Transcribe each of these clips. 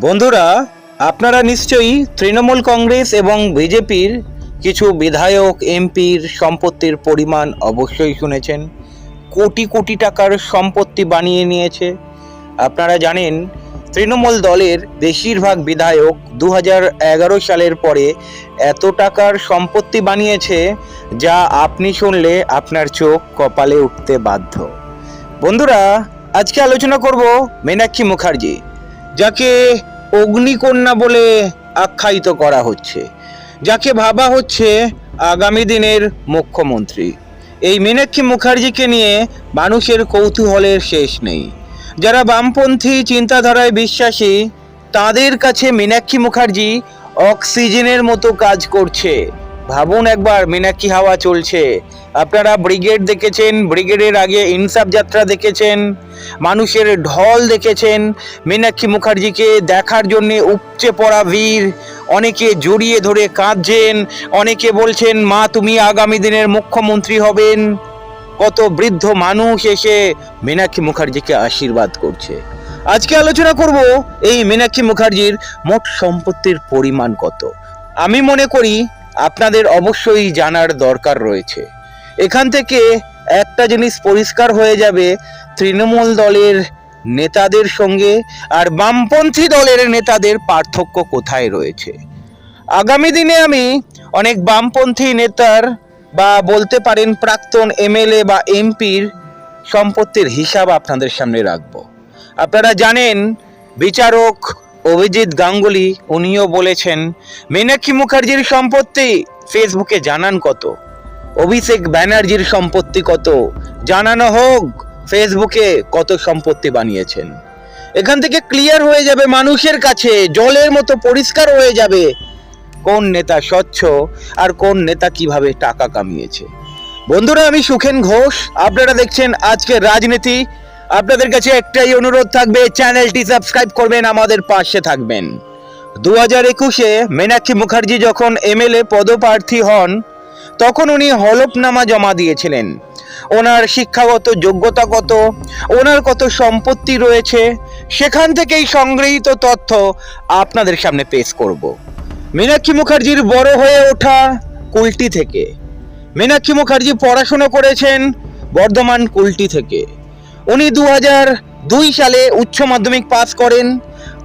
বন্ধুরা, আপনারা নিশ্চয়ই তৃণমূল কংগ্রেস এবং বিজেপির কিছু বিধায়ক, এমপির সম্পত্তির পরিমাণ অবশ্যই শুনেছেন। কোটি কোটি টাকার সম্পত্তি বানিয়ে নিয়েছে। আপনারা জানেন, তৃণমূল দলের বেশিরভাগ বিধায়ক দু হাজার এগারো সালের পরে এত টাকার সম্পত্তি বানিয়েছে যা আপনি শুনলে আপনার চোখ কপালে উঠতে বাধ্য। বন্ধুরা, আজকে আলোচনা করব মীনাক্ষী মুখার্জি। যাকে অগ্নিকন্যা বলে আখ্যায়িত করা হচ্ছে, যাকে ভাবা হচ্ছে আগামী দিনের মুখ্যমন্ত্রী। এই মীনাক্ষী মুখার্জিকে নিয়ে মানুষের কৌতূহলের শেষ নেই। যারা বামপন্থী চিন্তাধারায় বিশ্বাসী, তাদের কাছে মীনাক্ষী মুখার্জি অক্সিজেনের মতো কাজ করছে। ভাবুন একবার, মীনাক্ষী হাওয়া চলছে। আপনারা ব্রিগেড দেখেছেন, ব্রিগেডের আগে ইনসাফ যাত্রা দেখেছেন, মানুষের ঢল দেখেছেন, মীনাক্ষী মুখার্জিকে দেখার জন্য উপচে পড়া ভিড়, অনেকে জড়িয়ে ধরে কাঁদছেন, অনেকে বলছেন, মা, তুমি আগামী দিনের মুখ্যমন্ত্রী হবেন। কত বৃদ্ধ মানুষ এসে মীনাক্ষী মুখার্জিকে আশীর্বাদ করছে। আজকে আলোচনা করব এই মীনাক্ষী মুখার্জির মোট সম্পত্তির পরিমাণ কত। আমি মনে করি আপনাদের অবশ্যই জানার দরকার রয়েছে। এখান থেকে একটা জিনিস পরিষ্কার হয়ে যাবে, তৃণমূল দলের নেতাদের সঙ্গে আর বামপন্থী দলের নেতাদের পার্থক্য কোথায় রয়েছে? আগামী দিনে আমি অনেক বামপন্থী নেতার বা বলতে পারেন প্রাক্তন এমএলএ বা এমপির সম্পত্তির হিসাব আপনাদের সামনে রাখব। আপনারা জানেন, বিচারক অভিজিৎ গাঙ্গুলি উনিও বলেছেন, মীনাক্ষী মুখার্জির সম্পত্তি ফেসবুকে জানান কত? অভিষেক ব্যানার্জির সম্পত্তি কত? জানানো হোক, ফেসবুকে কত সম্পত্তি বানিয়েছেন। এখান থেকে ক্লিয়ার হয়ে যাবে মানুষের কাছে, জলের মতো পরিষ্কার হয়ে যাবে কোন নেতা স্বচ্ছ আর কোন নেতা কীভাবে টাকা কামিয়েছে। বন্ধুরা, আমি সুখেন ঘোষ, আপনারা দেখছেন আজকের রাজনীতি। আপনাদের কাছে একটাই অনুরোধ থাকবে, চ্যানেলটি সাবস্ক্রাইব করবেন, আমাদের পাশে থাকবেন। দু হাজার একুশে মীনাক্ষী মুখার্জি যখন এমএলএ পদপ্রার্থী হন, তখন উনি হলফনামা জমা দিয়েছিলেন। ওনার শিক্ষাগত যোগ্যতা কত ওনার কত সম্পত্তি রয়েছে, সেখান থেকেই সংগৃহীত তথ্য আপনাদের সামনে পেশ করব। মীনাক্ষী মুখার্জির বড় হয়ে ওঠা কুলটি থেকে। মীনাক্ষী মুখার্জি পড়াশুনো করেছেন বর্ধমান কুলটি থেকে। উনি দু দুই সালে উচ্চ মাধ্যমিক পাস করেন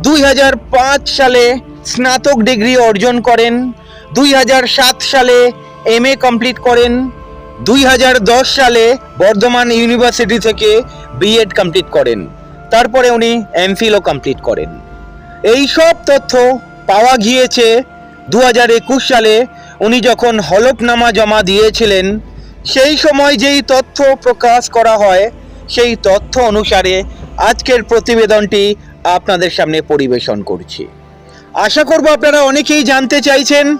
দুই হাজার পাঁচ সালে স্নাতক ডিগ্রি অর্জন করেন দুই হাজার সাত সালে এম কমপ্লিট করেন দুই হাজার দশ সালে বর্ধমান ইউনিভার্সিটি থেকে বিএড কমপ্লিট করেন। তারপরে উনি এমফিলও কমপ্লিট করেন। এই সব তথ্য পাওয়া গিয়েছে দু একুশ সালে উনি যখন হলফনামা জমা দিয়েছিলেন, সেই সময় যেই তথ্য প্রকাশ করা হয় সেই তথ্য অনুসারে আজকের প্রতিবেদনটি আপনাদের সামনে পরিবেশন করছি। আশা করব আপনারা অনেকেই জানতে চাইছেন,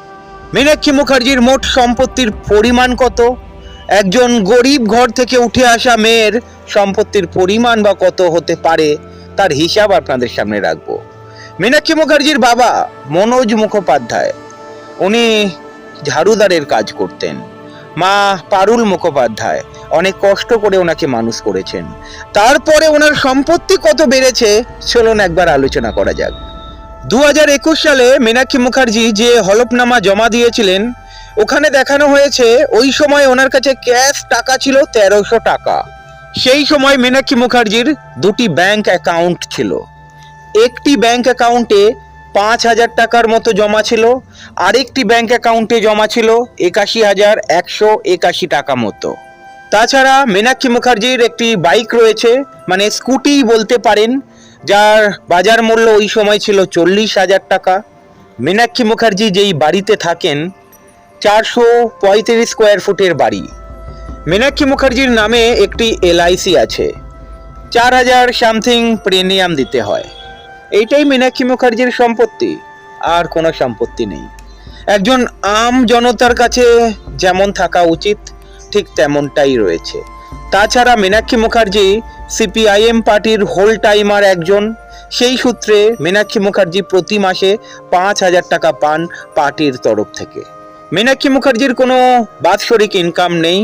মীনাক্ষী মুখার্জির মোট সম্পত্তির পরিমাণ কত? একজন গরিব ঘর থেকে উঠে আসা মেয়ের সম্পত্তির পরিমাণ বা কত হতে পারে তার হিসাব আপনাদের সামনে রাখব। মীনাক্ষী মুখার্জির বাবা মনোজ মুখোপাধ্যায়। উনি ঝাড়ুদারের কাজ করতেন। মা পারুল মুখোপাধ্যায়। অনেক কষ্ট করে ওনাকে মানুষ করেছেন। তারপরে ওনার সম্পত্তি কত বেড়েছে, চলুন একবার আলোচনা করা যাক। দু একুশ সালে মীনাক্ষী মুখার্জি যে হলফনামা জমা দিয়েছিলেন, ওখানে দেখানো হয়েছে ওই সময় ওনার কাছে ক্যাশ টাকা ছিল তেরোশো টাকা। সেই সময় মীনাক্ষী মুখার্জির দুটি ব্যাংক অ্যাকাউন্ট ছিল। একটি ব্যাংক অ্যাকাউন্টে পাঁচ হাজার টাকার মতো জমা ছিল, আরেকটি ব্যাংক অ্যাকাউন্টে জমা ছিল একাশি হাজার একশো একাশি টাকা মতো। তাছাড়া মীনাক্ষী মুখার্জির একটি বাইক রয়েছে মানে স্কুটি বলতে পারেন, যার বাজার মূল্য ওই সময় ছিল চল্লিশ হাজার টাকা। মীনাক্ষী মুখার্জি যেই বাড়িতে থাকেন, চারশো পঁয়ত্রিশ স্কোয়ার ফুটের বাড়ি। মীনাক্ষী মুখার্জির নামে একটি এলআইসি আছে, চার হাজার সামথিং প্রিমিয়াম দিতে হয়। এইটাই মীনাক্ষী মুখার্জির সম্পত্তি, আর কোনো সম্পত্তি নেই। একজন আম জনতার কাছে যেমন থাকা উচিত ঠিক তেমনটাই রয়েছে। তাছাড়া মীনাক্ষী মুখার্জি সিপিআইএম পার্টির হোল টাইমার একজন। সেই সূত্রে মীনাক্ষী মুখার্জি প্রতি মাসে পাঁচ হাজার টাকা পান পার্টির তরফ থেকে। মীনাক্ষী মুখার্জির কোনো বাৎসরিক ইনকাম নেই,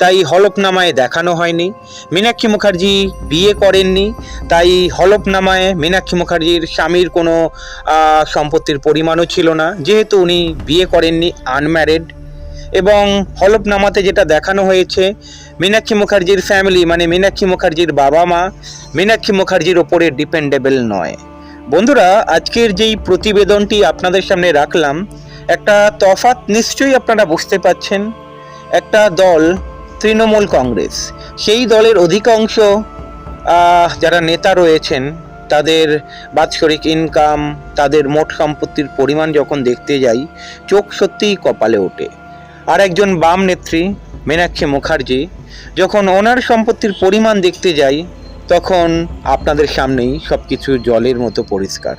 তাই হলফনামায় দেখানো হয়নি। মীনাক্ষী মুখার্জি বিয়ে করেননি, তাই হলফনামায় মীনাক্ষী মুখার্জির স্বামীর কোনো সম্পত্তির পরিমাণও ছিল না। যেহেতু উনি বিয়ে করেননি আনম্যারিড এবং হলফনামাতে যেটা দেখানো হয়েছে, মীনাক্ষী মুখার্জির ফ্যামিলি মানে মীনাক্ষী মুখার্জির বাবা মা মীনাক্ষী মুখার্জির ওপরে ডিপেন্ডেবল নয়। বন্ধুরা, আজকের যেই প্রতিবেদনটি আপনাদের সামনে রাখলাম, একটা তফাৎ নিশ্চয়ই আপনারা বুঝতে পাচ্ছেন। একটা দল, তৃণমূল কংগ্রেস। সেই দলের অধিকাংশ যারা নেতা রয়েছেন, তাদের বাৎসরিক ইনকাম তাদের মোট সম্পত্তির পরিমাণ যখন দেখতে যাই, চোখ সত্যিই কপালে ওঠে। আর একজন বাম নেত্রী মীনাক্ষী মুখার্জি, যখন ওনার সম্পত্তির পরিমাণ দেখতে যাই, তখন আপনাদের সামনেই সব কিছু জলের মতো পরিষ্কার।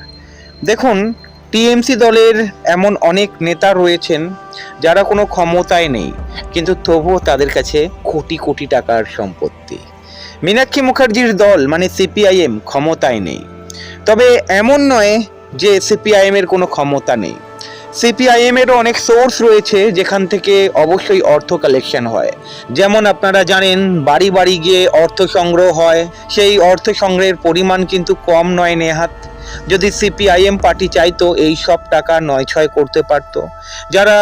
দেখুন, টিএমসি দলের এমন অনেক নেতা রয়েছেন, যারা কোনো ক্ষমতায় নেই, কিন্তু তবুও তাদের কাছে কোটি কোটি টাকার সম্পত্তি। মীনাক্ষী মুখার্জির দল মানে সিপিআইএম, ক্ষমতায় নেই। তবে এমন নয় যে সিপিআইএমের কোনো ক্ষমতা নেই। সিপিআইএম এরও অনেক সোর্স রয়েছে যেখান থেকে অবশ্যই অর্থ কালেকশন হয়। যেমন আপনারা জানেন, বাড়ি বাড়ি গিয়ে অর্থ সংগ্রহ হয়। সেই অর্থ সংগ্রহের পরিমাণ কিন্তু কম নয় নেহাত। যদি সিপিআইএম পার্টি চাইতো, এই সব টাকা নয় ছয় করতে পারতো। যারা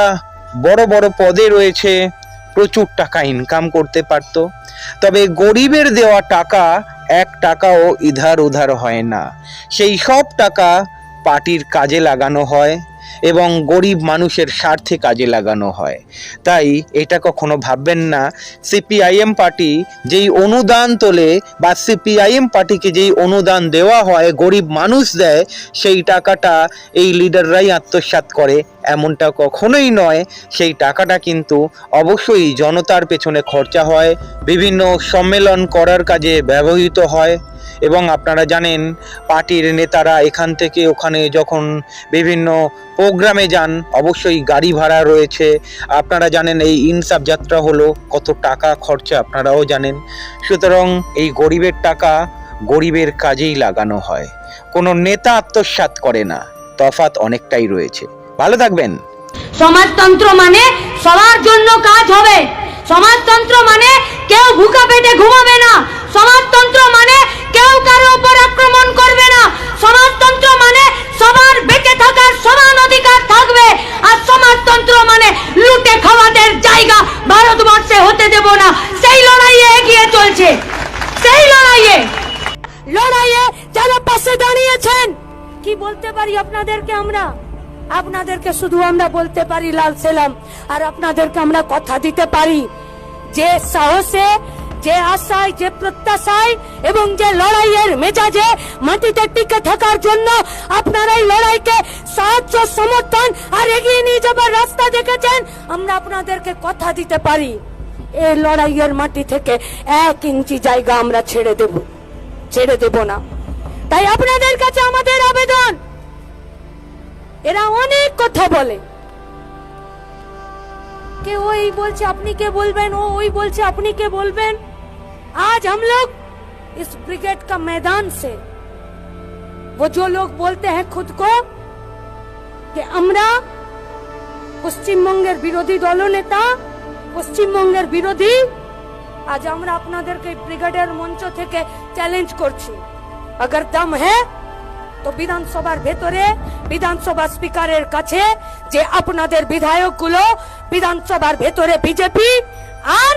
বড় বড় পদে রয়েছে, প্রচুর টাকা ইনকাম করতে পারতো। তবে গরিবের দেওয়া টাকা, এক টাকাও ইধার উধার হয় না। সেই সব টাকা পার্টির কাজে লাগানো হয়। এবং গরিব মানুষের স্বার্থে কাজে লাগানো হয়। তাই এটা কখনো ভাববেন না, সিপিআইএম পার্টি যেই অনুদান তোলে বা সিপিআইএম পার্টিকে যেই অনুদান দেওয়া হয়, গরিব মানুষ দেয়, সেই টাকাটা এই লিডাররাই আত্মসাৎ করে। এমনটা কখনোই নয়। সেই টাকাটা কিন্তু অবশ্যই জনতার পেছনে খরচা হয়, বিভিন্ন সম্মেলন করার কাজে ব্যবহৃত হয় এবং আপনারা জানেন, পার্টির নেতারা এখান থেকে ওখানে যখন বিভিন্ন প্রোগ্রামে যান, অবশ্যই গাড়ি ভাড়া রয়েছে। আপনারা জানেন এই ইনসাফ যাত্রা হলো কত টাকা খরচা, আপনারাও জানেন। সুতরাং এই গরিবের টাকা গরিবের কাজেই লাগানো হয়। কোনো নেতা আত্মসাৎ করে না, তফাৎ অনেকটাই রয়েছে। ভালো থাকবেন। সমাজতন্ত্র মানে সবার জন্য কাজ হবে। সমাজতন্ত্র মানে কেউ ভুকা পেটে ঘুমাবে না। সমাজতন্ত্র মানে কেউ কারও উপর আক্রমণ করবে না। সমাজতন্ত্র মানে সবার বেঁচে থাকার সমান অধিকার থাকবে। আর সমাজতন্ত্র মানে লুটে খাওয়াদের জায়গা ভারতবর্ষে হতে দেব না। সেই লড়াইয়ে এগিয়ে চলছে। সেই লড়াইয়ে। লড়াইয়ে যারা পাশে দাঁড়িয়েছেন। কি বলতে পারি আপনাদেরকে আমরা? আপনাদেরকে শুধু আমরা বলতে পারি, লাল সেলাম। আর আপনাদেরকে আমরা কথা দিতে পারি। যে সাহসে, যে আশায়, যে প্রত্যাশায় এবং যে লড়াইয়ের মেজাজে মাটিতে টিকে থাকার জন্য আপনারা এই লড়াইকে সাহায্য, সমর্থন আর এগিয়ে নিয়ে যাবার রাস্তা দেখেছেন, আমরা আপনাদেরকে কথা দিতে পারি। এই লড়াইয়ের মাটি থেকে এক ইঞ্চি জায়গা আমরা ছেড়ে দেব। ছেড়ে দেব না। তাই আপনাদের কাছে আমাদের আবেদন। এরা অনেক কথা বলে কে ওই বলছে আপনি কে बोलबेन वो ওই বলছে আপনি কে बोलबेन आज हम लोग इस ब्रिगेड का मैदान से वो जो लोग बोलते हैं खुद को कि আমরা পশ্চিমবঙ্গের বিরোধী দলনেতা পশ্চিমবঙ্গের বিরোধী আজ আমরা আপনাদেরকে ব্রিগেডের মঞ্চ থেকে চ্যালেঞ্জ করছি अगर दम है তো বিধানসভার ভেতরে বিধানসভা স্পিকারের কাছে যে আপনাদের বিধায়কগুলো বিধানসভার ভেতরে বিজেপি আর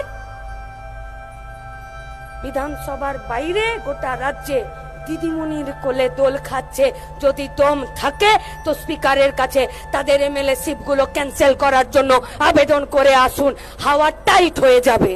বিধানসভার বাইরে গোটা রাজ্যে দিদিমণির কোলে দোল খাচ্ছে। যদি দম থাকে তো স্পিকারের কাছে তাদের এমএলএ সিপগুলো ক্যান্সেল করার জন্য আবেদন করে আসুন। হাওয়া টাইট হয়ে যাবে।